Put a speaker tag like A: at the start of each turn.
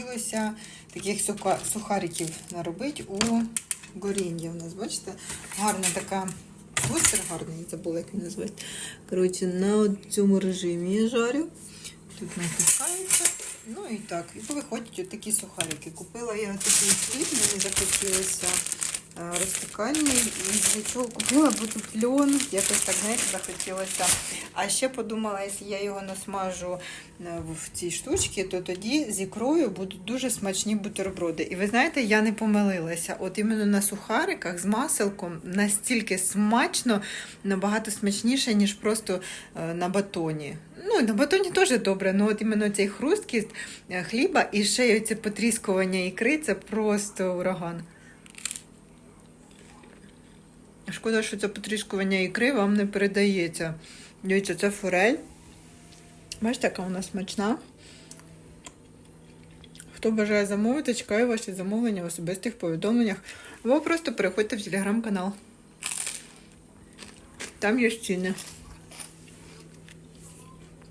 A: захотілося таких сухариків наробити у горіння. У нас, бачите, гарна така бустер гарний, забула, як він називається. Коротше, на цьому режимі я жарю. Тут натискається. Ну і так, і виходять отакі сухарики. Купила я такий хліб, мені захотілося е, розтикальний. І для чого купила, бо тут льон, якось так, знаєте, захотілося. А ще подумала, якщо я його насмажу е, в цій штучці, то тоді з ікрою будуть дуже смачні бутерброди. І ви знаєте, я не помилилася. От іменно на сухариках з маселком настільки смачно, набагато смачніше, ніж просто е, на батоні. Ну, на батоні теж добре, але от іменно цей хрусткість е, хліба і ще це потріскування ікри це просто ураган. Шкода, що це потріскування ікри вам не передається. Дивіться, це форель. Бачите, яка вона смачна. Хто бажає замовити, чекаю ваші замовлення в особистих повідомленнях. Або просто переходьте в телеграм-канал. Там є ціни.